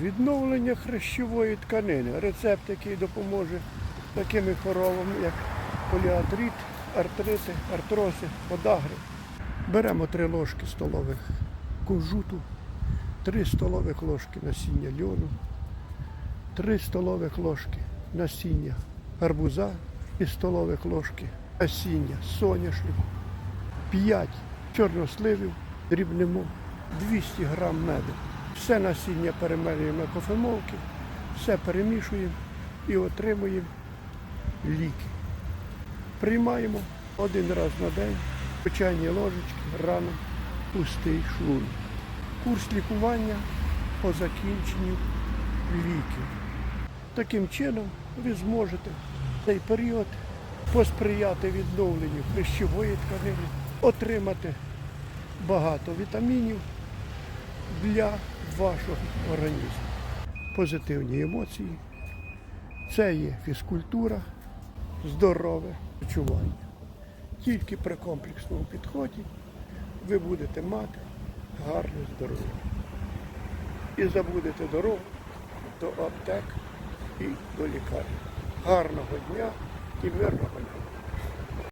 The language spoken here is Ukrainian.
Відновлення хрящової тканини. Рецепт, який допоможе такими хворобам, як поліатрит, артрити, артрози, подагри. Беремо три ложки столових кунжуту, три столових ложки насіння льону, три столових ложки насіння арбуза і столових ложки насіння соняшнику, 5 чорносливів дрібнемо, 200 грам меду. Все насіння перемелюємо на кофемолки, все перемішуємо і отримуємо ліки. Приймаємо один раз на день, по ложечки, рано, пустий шлунок. Курс лікування по закінченню ліків. Таким чином ви зможете в цей період посприяти відновленню хрящової тканини, отримати багато вітамінів для вашого організму. Позитивні емоції. Це є фізкультура, здорове почування. Тільки при комплексному підході ви будете мати гарне здоров'я. І забудете дорогу до аптек і до лікарні. Гарного дня і мирного неба!